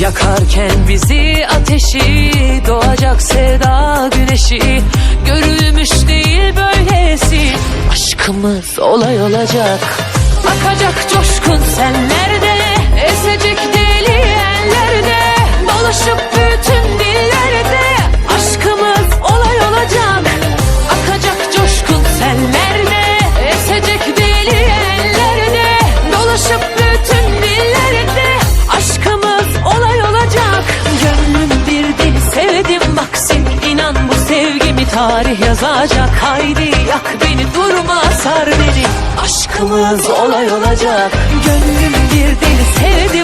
Yakarken bizi ateşi Doğacak sevda güneşi. Görülmüş değil böylesi Aşkımız olay olacak. Akacak coşkun senlerde Esecek inan bu sevgimi tarih yazacak. Haydi yak beni durma sar beni. Aşkımız olay olacak. Gönlüm bir deli sevdim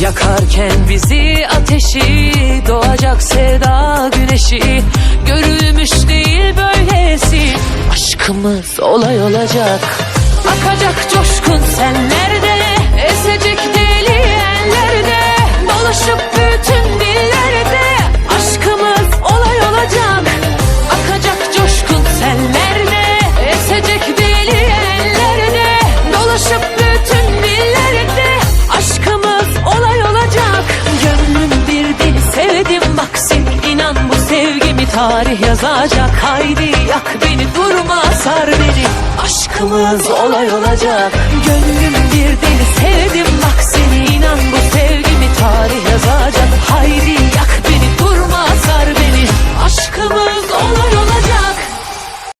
Yakarken bizi ateşi Doğacak sevda güneşi Görülmüş değil böylesi. Aşkımız olay olacak. Akacak coşkun senlerde Esecek deli ellerde Dolaşıp tarih yazacak. Haydi yak beni durma sar beni. Aşkımız olay olacak. Gönlüm bir deli sevdim bak